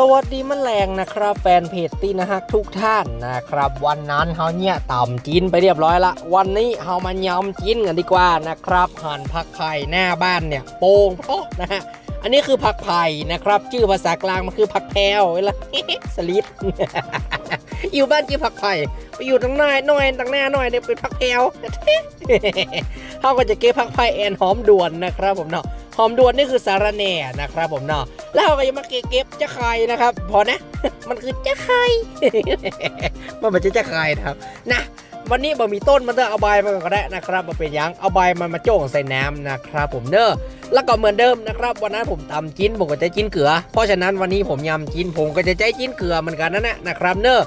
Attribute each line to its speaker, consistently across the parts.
Speaker 1: สวัสดีแมลงนะครับ แฟนเพจตีนะฮักทุกท่านนะครับ วันนั้นเฮาเนี่ยต่ำจีนไปเรียบร้อยละ วันนี้เฮามายำจีนกันดีกว่านะครับหั่นผักไผ่หน้าบ้านเนี่ยโป่งเพราะนะฮะอันนี้คือผักไผ่นะครับ ชื่อภาษากลางมันคือผักแพลวเวลาสลิด อยู่บ้านชื่อผักไผ่ไปอยู่ตรงหน้าหน่อยตรงหน้าหน่อยเนี่ยเป็นผักแพรวเขาก็จะเก็บผักไผ่แอนหอมด่วนนะครับผมเนาะหอมด่วนนี่คือสาระแหน่นะครับผมเนาะแล้วเราก็จะมาเก็บจะไข่นะครับ พอนะ มันคือจะไข่มันไม่ใช่จะไข่นะครับนะวันนี้บ่มีต้นมันเถอเอาใบมาก่อนก็ได้นะครับมาเป็นยังเอาใบมันมาโจ่งใส่น้ำนะครับ ผมเนอะแล้วก็เหมือนเดิมนะครับ วันนั้นผมตำจิ้นผมก็จะจิ้นเกลือ เพราะฉะนั้นวันนี้ผมยำจิ้นผมก็จะใจจิ้นเกลือเหมือนกันนั่นแหละนะครับเนอะ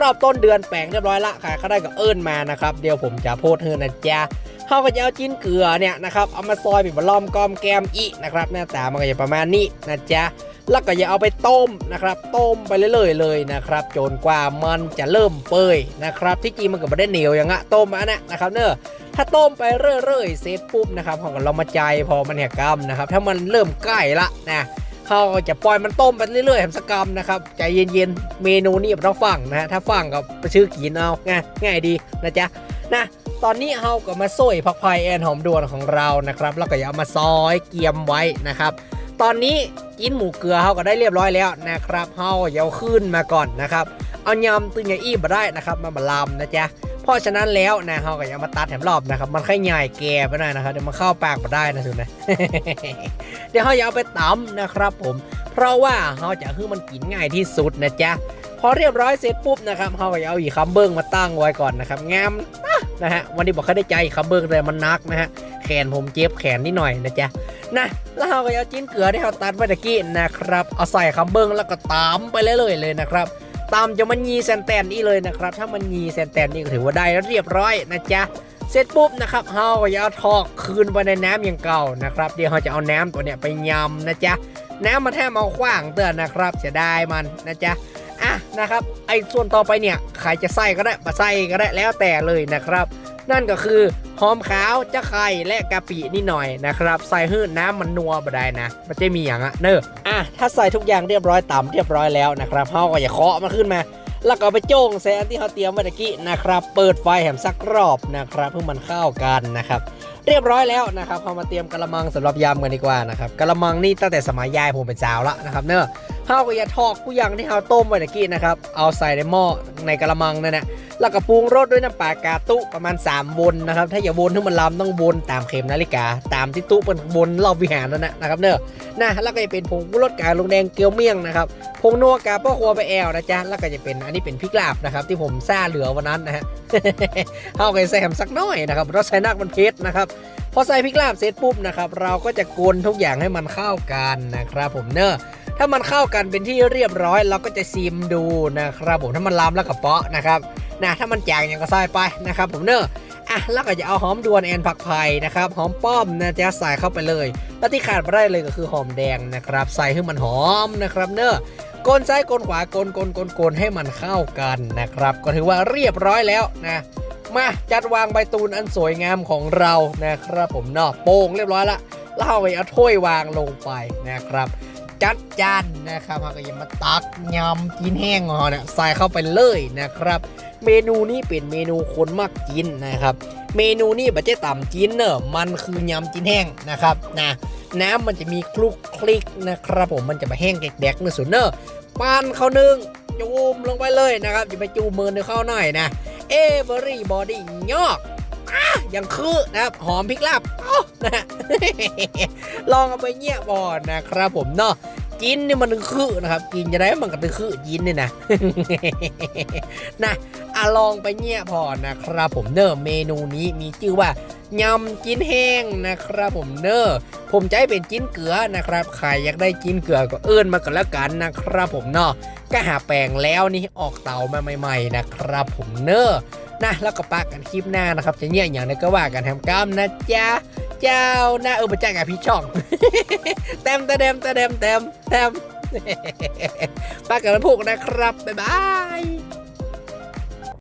Speaker 1: รอบต้นเดือนแปลงเรียบร้อยละใครเขาได้ก็เอิ้นมานะครับ เดี๋ยวผมจะโพสเฮือนะจ๊ะเขาก็จะเอาจิ้นเกลือเนี่ยนะครับเอามาซอยเป็นบะล้อมกอมแกมอีนะครับหน้าตามันก็จะประมาณนี้นะจ๊ะแล้วก็อย่าเอาไปต้มนะครับ ต้มไปเรื่อยๆเลยนะครับ จนกว่ามันจะเริ่มเปื่อยนะครับที่จริงมันก็ไม่ได้เหนียวอย่างอะต้มอันนะนะครับเนอะถ้าต้มไปเรื่อยๆเสร็จปุ๊บนะครับขาก็เรามาใจพอมันแหกกรรมนะครับ ถ้ามันเริ่มใกล้ละนะ เขาจะปล่อยมันต้มไปเรื่อยๆแหมสกรรมนะครับใจเย็นๆเมนูนี้ไม่ต้องฟังนะฮะถ้าฟังก็ไปชื่อกินเอาง่ายง่ายดีนะจ๊ะนะตอนนี้เฮาก็มาส้ยผักไผ่แอนหอมด่วนของเรานะครับแล้วก็อย่าเอามาซอยเกียมไว้นะครับ ตอนนี้กินหมูเกลือเฮาก็ได้เรียบร้อยแล้วนะครับเฮาอย่าขึ้นมาก่อนนะครับเอายำตึงอย่าอี้มาได้นะครับมาบลามนะจ๊ะ เพราะฉะนั้นแล้วนะเฮาก็ย่ามาตัดแถมรอบนะครับ มันค่อยใหญ่แก่ไปหน่อยนะครับเดี๋ยวมันเข้าปากมาได้นะสุดนะเดี๋ยวเฮาอย่าเอาไปตำนะครับ ผม เพราะว่าเฮาจะให้มันกินง่ายที่สุดนะจ๊ะพอเรียบร้อยเสร็จปุ๊บนะครับเขาก็จะเอาอีกคำเบิ้งมาตั้งไว้ก่อนนะครับงามนะฮะวันนี้บอกเขาได้ใจคำเบิ้งแต่มันนักนะฮะแขนผมเจ็บแขนนิดหน่อยนะจ๊ะนะแล้วเราก็จะเอาจิ้นเกลือที่เราตัดไว้ตะกี้นะครับ เอาใส่คำเบิ้งแล้วก็ตามไปเรื่อยๆเลยนะครับ ตามจะมันยีแซนแตนนี่เลยนะครับ ถ้ามันยีแซนแตนนี่ก็ถือว่าได้แล้วเรียบร้อยนะจ๊ะเสร็จปุ๊บนะครับเฮาก็จะเอาทอกคืนไปในน้ำอย่างเก่านะครับ เดี๋ยวเราจะเอาน้ำตัวเนี้ยไปยำนะจ๊ะน้ำมาแทมเอาขว้างเตือนนะครับจะได้มันนะจ๊ะอะนะครับไอ้ส่วนต่อไปเนี่ยใครจะใส่ก็ได้มาใส่ก็ได้แล้วแต่เลยนะครับ นั่นก็คือหอมขาวจะไข่และกะปินิดหน่อยนะครับ ใส่หื้นน้ำมันนัวบ่ได้นะ มันจะมีอย่างอะเนอะอะถ้าใส่ทุกอย่างเรียบร้อยตามเรียบร้อยแล้วนะครับเฮาก็อย่าเคาะมันขึ้นมา แล้วก็ไปโจ้งใส่อันที่เขาเตรียมไว้ตะกี้นะครับ เปิดไฟแหมสักรอบนะครับเพื่อมันเข้ากันนะครับเรียบร้อยแล้วนะครับเรามาเตรียมกระมังสำหรับยำกันดีกว่านะครับกระมังนี่ตั้งแต่สมัยยายผมเป็นสาวละนะครับเนอะเฮาก็อย่าทอกผู้ยังที่เฮาต้มไว้ตะกี้นะครับ เอาใส่ในหม้อในกระมังนั่นนะ แล้วก็ปรุงรสด้วยน้ำปลากาตุประมาณ 3 วนนะครับ ถ้าอย่าวนให้มันลำต้องวนตามเข็มนาฬิกา ตามที่ตุเป็นวนรอบวิหารนั่นนะนะครับเนอะนะแล้วก็จะเป็นผงรสกาลงแดงเกลียวเมี่ยงนะครับผงนัวกาป้าครัวไปแอลนะจ๊ะแล้วก็จะเป็นอันนี้เป็นพริกลาบนะครับ ที่ผมซ่าเหลือวันนั้นนะฮะเฮาก็ใส่แฮมสักหน้อยนะครับรสใส่นักมันเผ็ดนะครับพอใส่พริกลาบเสร็จปุ๊บนะครับเราก็จะกวนทุกอย่างให้มันเข้ากันนะครับผมเนอะถ้ามันเข้ากันเป็นที่เรียบร้อย เราก็จะซิมดูนะครับผมถ้ามันลามแล้วก็เปาะนะครับ นะถ้ามันจางอย่างก็ใส่ไปนะครับผมเนอะอะแล้วก็จะเอาหอมดวนแอนผักไผ่นะครับหอมป้อมนะจะใส่เข้าไปเลยแล้วที่ขาดไม่ได้เลยก็คือหอมแดงนะครับใส่ให้มันหอมนะครับเนอะกลซ้ายกลขวากลกลกลกลให้มันเข้ากันนะครับ ก็ถือว่าเรียบร้อยแล้วนะมาจัดวางใบตูนอันสวยงามของเรานะครับผมเนาะโป่งเรียบร้อยละแล้วเอาไปเอาถ้วยวางลงไปนะครับ จัดจานนะครับเราก็ยังมาตักยำกินแห้งของเราเนี่ยใส่เข้าไปเลยนะครับ เมนูนี้เป็นเมนูคนมากกินนะครับ เมนูนี้บัจเจต่ำกินเนอะมันคือยำกินแห้งนะครับนะน้ำมันจะมีคลุกคลิกนะครับผมมันจะมาแห้งแดกๆเนอะสุดเนอะปานเขานึ่งจูมลงไปเลยนะครับอย่าไปจูมมือในข้าวหน่อยนะเอเวอรี่บอดี้ยอกอะยังคือนะครับหอมพริกลาบนะฮะลองเอาไปเงี่ยบอนนะครับผมเนาะ กินนี่มันถึงคือนะครับกินจะได้มันก็ถึงคือกินเนี่ยนะนะอะลองไปเงี่ยพอนะครับผมเนอะเมนูนี้มีชื่อว่ายำจิ้นแห้งนะครับผมเนอะผมจะให้เป็นจิ้นเกลือนะครับใครอยากได้จิ้นเกลือก็เอื้อนมากันแล้วกันนะครับผมเนาะก็หาแปลงแล้วนี่ออกเตามาใหม่ๆนะครับผมเนอะนะแล้วก็ปากกันคลิปหน้านะครับ จะเนี่ยอย่างไรก็ว่ากันทำกรรมนะจ๊ะ เจ้าหน้าเออมาจ้างกับพี่ช่องเต็มเต็มเต็มเต็มเต็มปากกันพวกนะครับ บ๊ายบาย